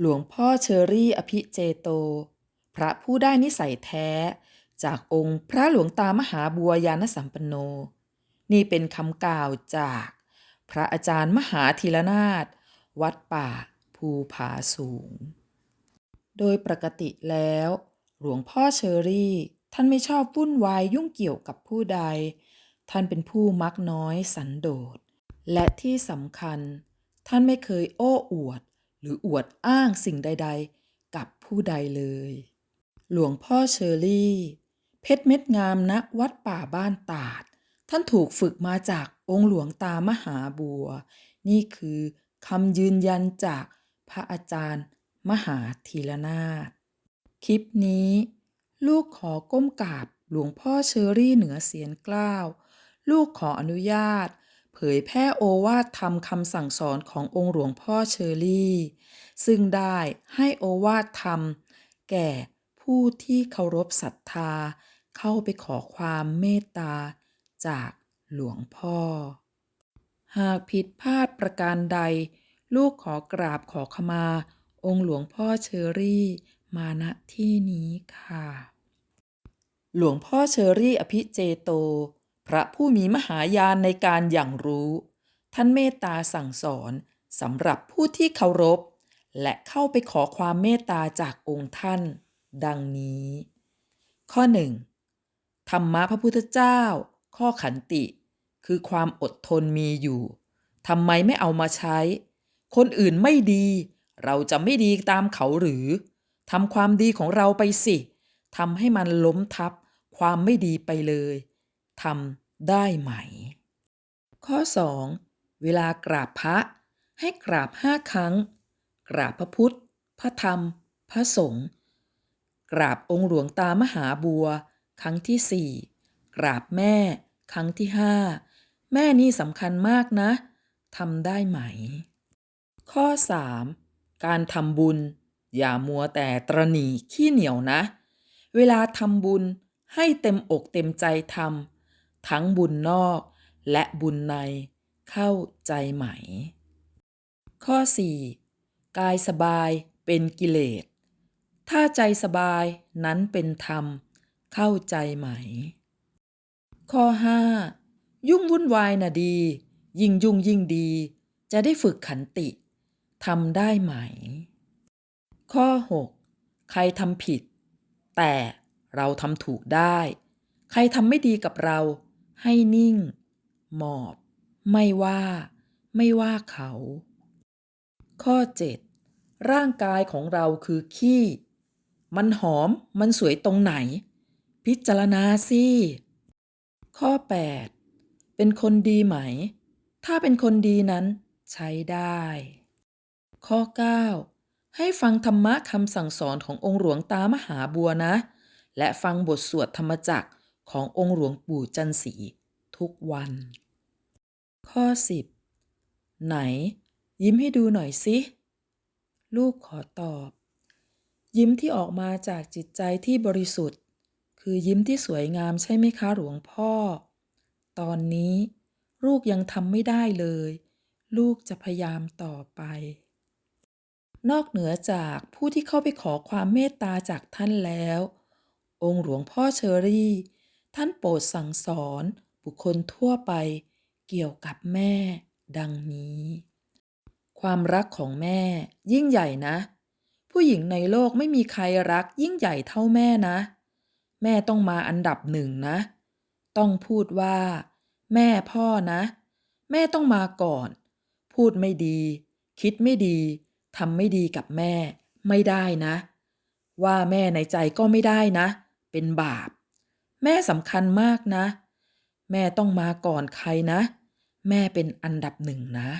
หลวงพ่อเชอรี่อภิเจโต พระผู้ได้นิสัยแท้ จากองค์พระหลวงตามหาบัวยานสัมปันโน นี่เป็นคำกล่าวจาก พระอาจารย์มหาธีรนาถวัดป่า ภูผาสูง โดยปกติแล้ว หลวงพ่อเชอรี่ท่านไม่ชอบวุ่นวายยุ่งเกี่ยวกับผู้ใด ท่านเป็นผู้มักน้อยสันโดษ และที่สำคัญ ท่านไม่เคยโอ้อวด หรืออวดอ้างสิ่งใด ๆ กับผู้ใดเลย หลวงพ่อเชอรี่ เพชรเม็ดงามณวัดป่าบ้านตาด ท่านถูกฝึกมาจากองค์หลวงตามหาบัว นี่คือคำยืนยันจากพระอาจารย์ มหาธีรนาถคลิปนี้ ลูกขอก้มกราบหลวงพ่อเชอรี่เหนือเสียนกล้าว ลูกขออนุญาต เผยแพร่โอวาทธรรมคำสั่งสอนขององค์หลวงพ่อเชอรี่ ซึ่งได้ให้โอวาทธรรม แก่ผู้ที่เคารพศรัทธา เข้าไปขอความเมตตา จากหลวงพ่อ หากผิดพลาดประการใด ลูกขอกราบขอขมา องค์หลวงพ่อเชอรี่ มาณที่นี้ค่ะ หลวงพ่อเชอรี่อภิเจโต พระผู้มีมหายานในการอย่างรู้ ท่านเมตตาสั่งสอนสำหรับผู้ที่เคารพ และเข้าไปขอความเมตตาจากองค์ท่าน ดังนี้ ข้อหนึ่งธรรมะพระพุทธเจ้า ข้อขันติ คือความอดทนมีอยู่ทำไมไม่เอามาใช้ คนอื่นไม่ดี เราจะไม่ดีตามเขาหรือทำความดีของเราไปสิทำให้มันล้มทับความไม่ดีไปเลย ทำได้ไหม ข้อ 2. เวลากราบพระ ให้กราบห้าครั้ง กราบพระพุทธ พระธรรม พระสงฆ์กราบองค์หลวงตามหาบัว ครั้งที่สี่กราบแม่ ครั้งที่ห้าแม่นี่สำคัญมากนะทำได้ไหม ข้อ 3. การทำบุญ อย่ามัวแต่ตรณีขี้เหนียวนะ เวลาทำบุญให้เต็มอกเต็มใจทำ ทั้งบุญนอกและบุญในเข้าใจไหม ข้อ 4. กายสบายเป็นกิเลส ถ้าใจสบายนั้นเป็นธรรม เข้าใจไหม ข้อ 5. ยุ่งวุ่นวายน่ะดี ยิ่งยุ่งยิ่งดี จะได้ฝึกขันติทำได้ไหม ข้อ 6. ใครทำผิด แต่เราทำถูกได้ ใครทำไม่ดีกับเรา ให้นิ่ง หมอบ ไม่ว่า ไม่ว่าเขา ข้อ 7. ร่างกายของเราคือขี้ มันหอม มันสวยตรงไหน พิจารณาสิ ข้อ 8. เป็นคนดีไหม ถ้าเป็นคนดีนั้น ใช้ได้ ข้อ 9. ให้ฟังธรรมะคำสั่งสอนขององค์หลวงตามหาบัวนะ และฟังบทสวดธรรมจักร ขององค์หลวงปู่จันสีทุกวัน ข้อ 10 ไหน ยิ้มให้ดูหน่อยสิ ลูกขอตอบ ยิ้มที่ออกมาจากจิตใจที่บริสุทธิ์ คือยิ้มที่สวยงามใช่ไหมคะหลวงพ่อ ตอนนี้ ลูกยังทำไม่ได้เลย ลูกจะพยายามต่อไปนอกเหนือจากผู้ที่เข้าไปขอความเมตตาจากท่านแล้ว องค์หลวงพ่อเชอรี่ ท่านโปรดสั่งสอนบุคคลทั่วไปเกี่ยวกับแม่ดังนี้ ความรักของแม่ยิ่งใหญ่นะ ผู้หญิงในโลกไม่มีใครรักยิ่งใหญ่เท่าแม่นะ แม่ต้องมาอันดับหนึ่งนะ ต้องพูดว่า แม่พ่อนะ แม่ต้องมาก่อน พูดไม่ดี คิดไม่ดีทำไม่ดีกับแม่ไม่ได้นะ ว่าแม่ในใจก็ไม่ได้นะ เป็นบาป แม่สำคัญมากนะ แม่ต้องมาก่อนใครนะ แม่เป็นอันดับหนึ่งนะ